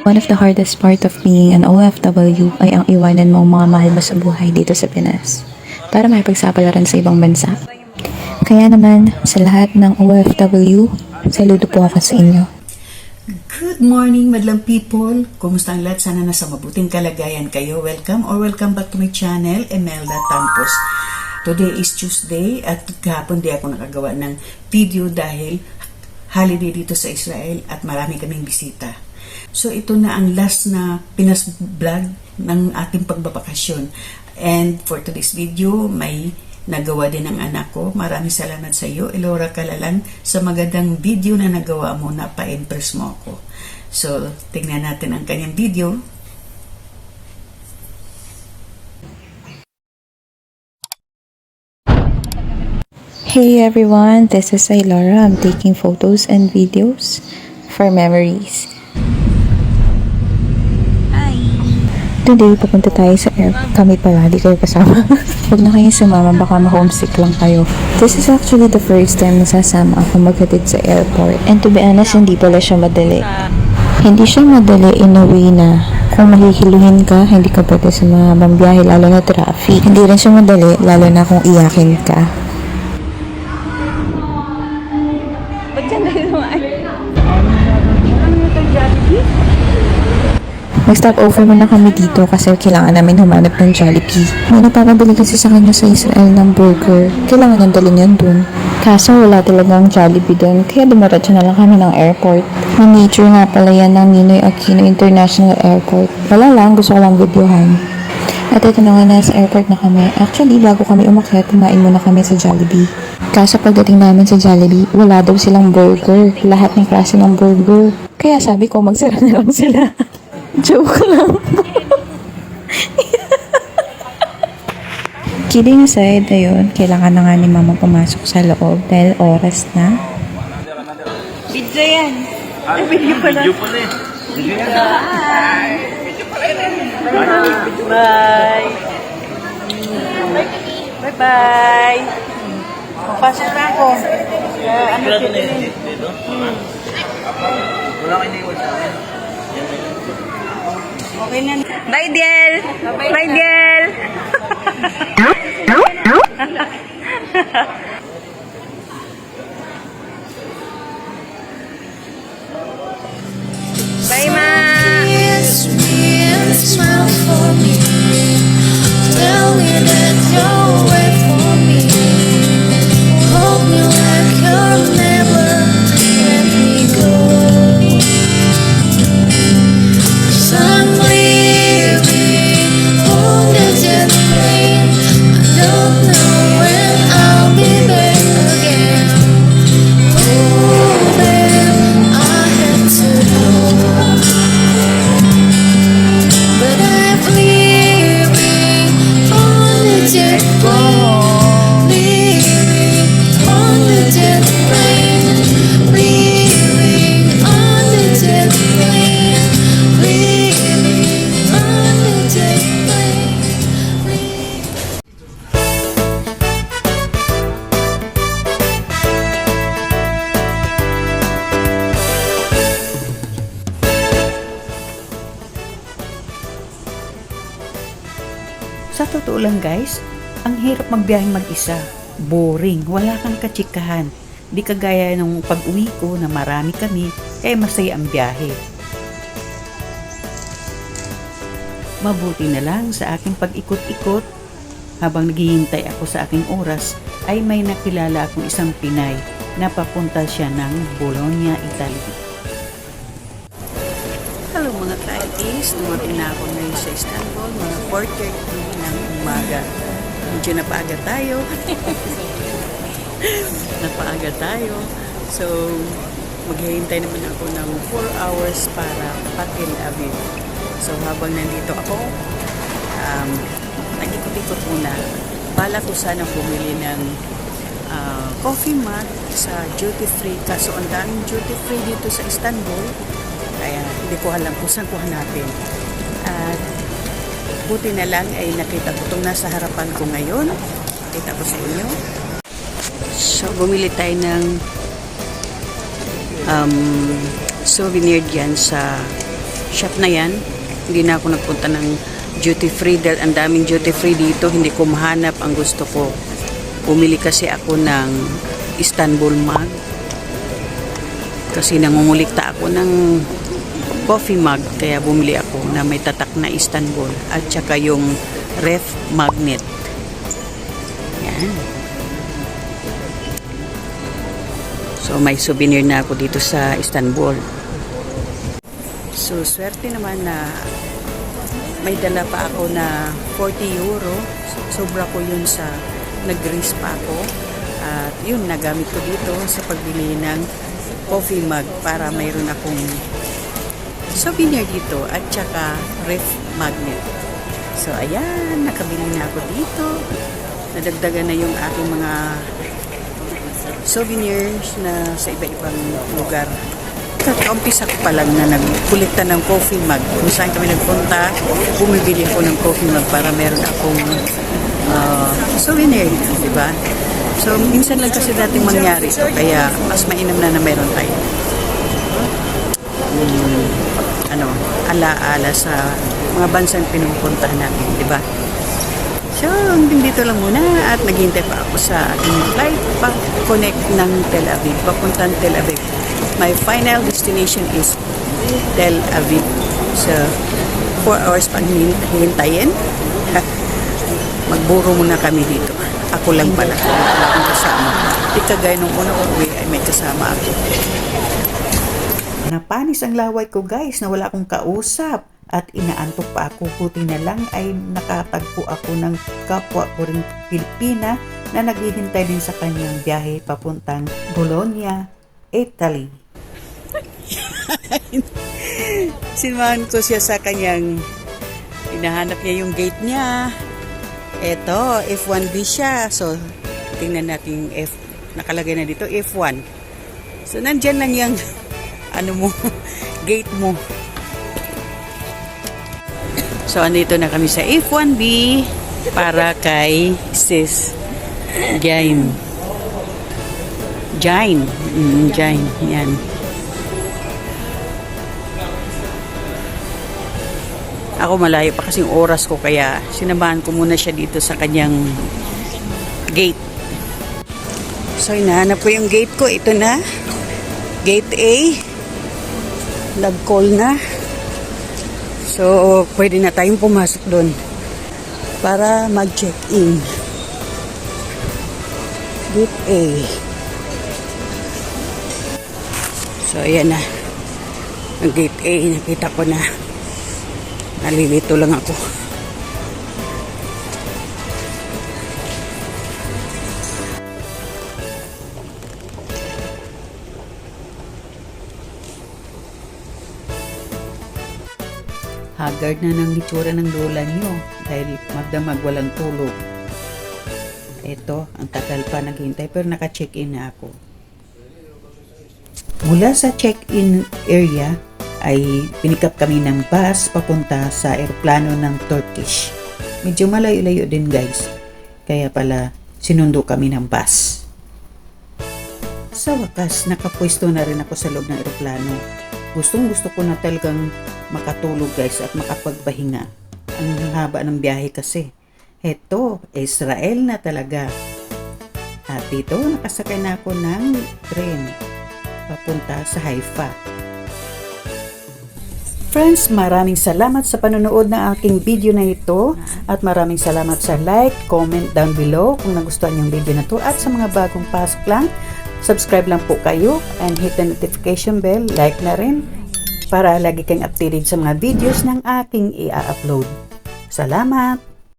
One of the hardest part of being an OFW ay ang iwanan mo ang mga mahal mo sa buhay dito sa Pinas para makipagsapalaran sa ibang bansa. Kaya naman, sa lahat ng OFW, saludo po ako sa inyo. Good morning, madlang people. Kumusta ang lahat? Sana nasa mabuting kalagayan kayo. Welcome or welcome back to my channel, Emelda Tampos. Today is Tuesday at kahapon di ako nakagawa ng video dahil holiday dito sa Israel at marami kaming bisita. So ito na ang last na Pinas vlog ng ating pagbabakasyon. And for today's video, may nagawa din ng anak ko. Maraming salamat sa iyo, Elora Kalalan, sa magandang video na nagawa mo na pa-impress mo ako. So, tingnan natin ang kanyang video. Hey everyone, this is Aylora. I'm taking photos and videos for memories. Today, pupunta tayo sa air. Kami pala, di kayo kasama. Huwag na kayo sumama, baka ma-homesick lang kayo. This is actually the first time na sasama ako maghatid sa airport. And to be honest, hindi pala siya madali. Hindi siya madali in a way na kung mahihiluhin ka, hindi ka pwede sa mga biyahe, lalo na traffic. Hindi rin siya madali, lalo na kung iyakin ka. Mag-stop over muna kami dito kasi kailangan namin humanap ng Jollibee. May napapabili kasi sa kanya sa Israel ng burger. Kailangan nang dalhin yan dun. Kaso wala talagang Jollibee dun, kaya dumiretso na lang kami ng airport. Miniature nga pala yan ng Ninoy Aquino International Airport. Wala lang, gusto ko lang videohan. At ito na nga, nasa airport na kami. Actually, bago kami umakyat, kumain muna kami sa Jollibee. Kaso pagdating namin sa Jollibee, wala daw silang burger. Lahat ng klase ng burger. Kaya sabi ko, magsara na lang sila. Joke lang. Kidding aside, ayun, kailangan na nga ni mama pumasok sa loob dahil oras na. Video yan. Ay, video pala. Video pala eh. Bye. Bye. Bye. Pasok na ako. Ano dito? Okay na. Bye, Diel. Bye, Diel. Sa totoo lang guys, ang hirap magbiyaheng mag-isa. Boring, wala kang katsikahan. Di kagaya nung pag-uwi ko na marami kami, kaya masaya ang biyahe. Mabuti na lang sa aking pag-ikot-ikot, habang naghihintay ako sa aking oras, ay may nakilala akong isang Pinay na papunta siya ng Bologna, Italy. Thaities, dumating na ako ngayon sa Istanbul, mga 4.30 ng umaga. Medyo napaaga tayo. napaaga tayo. So, maghihintay naman ako ng 4 hours para patil Aviv. So, habang nandito ako, um, nag-ikot-ikot muna. Bala ko sana bumili ng ah, coffee mug sa duty free. Kaso ang daming duty free dito sa Istanbul. Kaya hindi ko alam kung saan ko hanapin. At buti na lang ay nakita ko itong nasa harapan ko ngayon. Kita ko sa inyo. So, bumili tayo ng um, souvenir dyan sa shop na yan. Hindi na ako nagpunta ng duty free dahil ang daming duty free dito. Hindi ko mahanap ang gusto ko. Pumili kasi ako ng Istanbul mug. Kasi nangungulikta ako ng coffee mug. Kaya bumili ako na may tatak na Istanbul. At saka yung ref magnet. Yan. So may souvenir na ako dito sa Istanbul. So swerte naman na may dala pa ako na 40 euro. Sobra ko yun sa nag-grease pa ako. At yun, nagamit ko dito sa pagbili ng coffee mug para mayroon akong souvenir dito at saka ref magnet. So ayan, nakabili na ako dito. Nadagdagan na yung aking mga souvenirs na sa iba-ibang lugar. Kakaumpisa ko pa lang na nagkulikta ng coffee mug. Kung saan kami nagpunta, bumibili ako ng coffee mug para meron akong ah, souvenir, di ba? So, minsan lang kasi dating mangyari ito, kaya mas mainam na na meron tayo. Ano, ala-ala sa mga bansang pinupuntahan natin, di ba? So, hanggang dito lang muna at naghihintay pa ako sa aking flight pa connect ng Tel Aviv, papuntang Tel Aviv. My final destination is Tel Aviv. So, 4 hours pang hin- hintayin. Magburo muna kami dito. Ako lang pala. Wala akong kasama. Di kagaya nung una uwi ay may kasama ako. Napanis ang laway ko guys na wala akong kausap at inaantok pa ako. Buti na lang ay nakatagpo ako ng kapwa ko rin Pilipina na naghihintay din sa kanyang biyahe papuntang Bologna, Italy. Sinamahan ko siya sa kanyang hinahanap niya yung gate niya. Eto, F1B siya. So, tingnan natin yung F. Nakalagay na dito, F1. So, nandyan lang yung ano mo, gate mo. So, andito na kami sa F1B para kay sis Jain. Jain. Mm, Jain. Yan. Ako malayo pa kasing oras ko kaya sinamahan ko muna siya dito sa kanyang gate. So, hinahanap ko yung gate ko. Ito na. Gate A. Nag-call na. So, pwede na tayong pumasok doon para mag-check-in. Gate A. So, ayan na. Ang gate A, nakita ko na. Nalilito lang ako. Haggard na ng itsura ng lola niyo dahil magdamag walang tulog. Ito, ang tagal pa naghintay pero naka-check-in na ako. Mula sa check-in area ay pinikap kami ng bus papunta sa eroplano ng Turkish. Medyo malayo-layo din guys. Kaya pala sinundo kami ng bus. Sa wakas, nakapwesto na rin ako sa loob ng eroplano. Gustong gusto ko na talagang makatulog guys at makapagpahinga. Ang haba ng biyahe kasi. Heto, Israel na talaga. At dito, nakasakay na ako ng train papunta sa Haifa. Friends, maraming salamat sa panonood ng aking video na ito at maraming salamat sa like, comment down below kung nagustuhan yung video na to at sa mga bagong pasok lang, subscribe lang po kayo and hit the notification bell, like na rin para lagi kayong updated sa mga videos ng aking i-upload. Salamat!